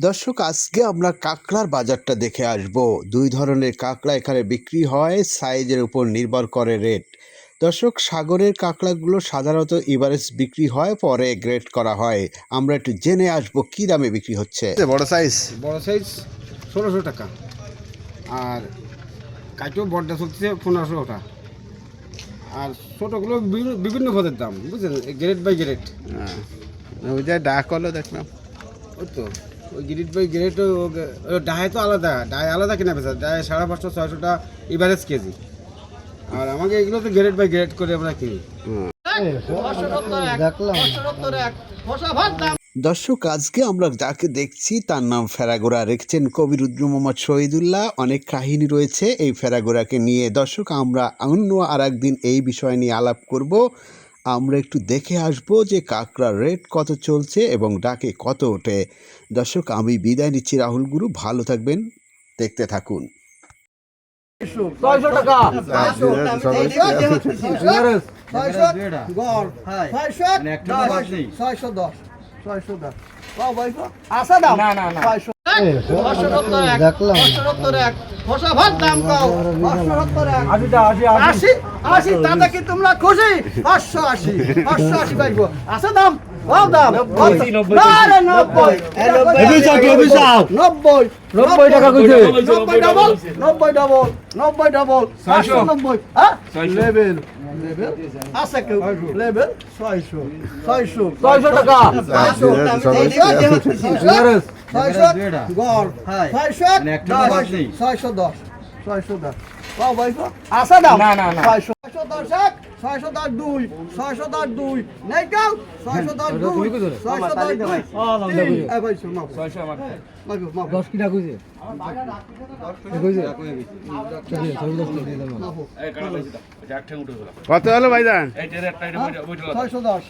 দর্শক আজকে আমরা কাঁকড়ার বাজারটা দেখে আসব। দুই ধরনের কাঁকড়া এখানে বিক্রি হয় সাইজের উপর নির্ভর করে রেট। দর্শক সাগরের কাঁকড়াগুলো সাধারণত ইভারেজ বিক্রি হয় পরে গ্রেড করা হয়। আমরা একটু জেনে আসব কি দামে বিক্রি হচ্ছে। বড় সাইজ বড় সাইজ ষোলোশো টাকা। আর কাটিও বড়টা চলছে পনেরোশো টাকা। আর ছোটোগুলো বিভিন্ন- বিভিন্ন পদের দাম বুঝলেন? গ্রেড বাই গ্রেড ওই যে ডাক হলো দেখলাম। ওই তো। ওই গ্রেড বাই গ্রেড ডাহে তো আলাদা ডাহে আলাদা কিনা বেচা? ডাহে সাড়ে পাঁচশো ছয়শো টাকা এভারেজ কেজি। আর আমাকে এগুলো তো গ্রেড বাই গ্রেড করে আমরা কিনি। দর্শক, আজকে আমরা যাকে দেখছি, তার নাম ফেরাগোরা রেখেছেন কবি রুদ্র মোহাম্মদ শহীদুল্লাহ। অনেক কাহিনী রয়েছে এই ফেরাগোরাকে নিয়ে। দর্শক, আমরা অন্য আর একদিন এই বিষয় নিয়ে আলাপ করব। আমরা একটু দেখে আসব যে কাঁকড়ার রেট কত চলছে এবং ডাকে কত ওঠে। দর্শক আমি বিদায় নিচ্ছি রাহুল গুরু ভালো থাকবেন দেখতে থাকুন। ছয়শো দশ আসা দাম দেখলাম আশি আশি। তাতে কি তোমরা খুশি? পাঁচশো আশি পাঁচশো আশি পাইবো। আসা দাম? নব্বই টাকা কইছে। নব্বই ডবল নব্বই ডবল নব্বই ডবল পাঁচশো নব্বই। হ্যাঁ? লেভেল লেভেল আছে কেউ? লেভেল ছয়শো। ছয়শো। ছয়শো টাকা। ছয়শো দশ। ছয়শো দশ। ছয়শো দশ। পাও আসা দাম না না না। ছয়শো ছয়শো দশ এক ছয়শো দশ দুই ছয়শো দশ দুই। নেই কেউ? ছয়শো দশ দুই ছয়শো দুই কত হলো ভাইজান? ছয়শো দশ।